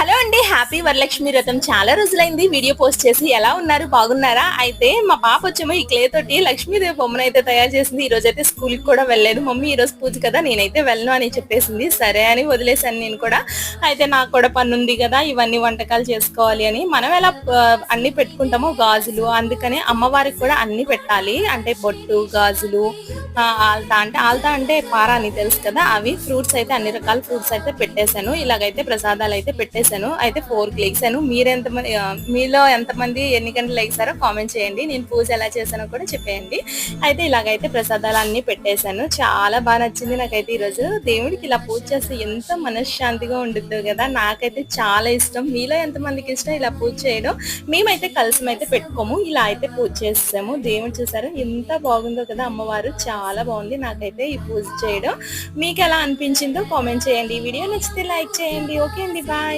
Hello అండి happy Varalakshmi వ్రతం చాలా రోజులైంది. వీడియో పోస్ట్ చేసి ఎలా ఉన్నారు బాగున్నారా? అయితే మా పాప వచ్చేమో ఈ క్లే తోటి లక్ష్మీదేవి బొమ్మను అయితే తయారు చేసింది. ఈ రోజు అయితే స్కూల్కి కూడా వెళ్ళలేదు. మమ్మీ ఈ రోజు పూజ కదా నేనైతే వెళ్ళను అని చెప్పేసింది. సరే అని వదిలేసాను నేను కూడా. అయితే నాకు కూడా పని ఉంది కదా ఇవన్నీ వంటకాలు చేసుకోవాలి అని. మనం ఎలా అన్ని పెట్టుకుంటామో గాజులు. అందుకని అమ్మవారికి కూడా అన్ని పెట్టాలి. అంటే బొట్టు గాజులు ఆల్తా. అంటే ఆల్తా అంటే పారా అని తెలుసు కదా అవి ఫ్రూట్స్ అయితే అన్ని రకాల ఫ్రూట్స్ అయితే పెట్టేశాను. ఇలాగైతే ప్రసాదాలు అయితే చేశాను. అయితే ఫోర్ లేసాను మీరు ఎంతమంది మీలో ఎంతమంది ఎన్ని గంటలు లేసారో కామెంట్ చేయండి. నేను పూజ ఎలా చేశానో కూడా చెప్పేయండి. అయితే ఇలాగైతే ప్రసాదాలు అన్ని పెట్టేశాను. చాలా బాగా నచ్చింది నాకైతే ఈరోజు. దేవుడికి ఇలా పూజ చేస్తే ఎంత మనశ్శాంతిగా ఉండుద్దో కదా. నాకైతే చాలా ఇష్టం. మీలో ఎంతమందికి ఇష్టం ఇలా పూజ చేయడం? మేమైతే కలిసి అయితే పెట్టుకోము. ఇలా అయితే పూజ చేస్తాము దేవుడు చూసారు? ఎంత బాగుందో కదా అమ్మవారు. చాలా బాగుంది నాకైతే ఈ పూజ చేయడం. మీకు ఎలా అనిపించిందో కామెంట్ చేయండి. ఈ వీడియో నచ్చితే లైక్ చేయండి. ఓకే అండి. బాయ్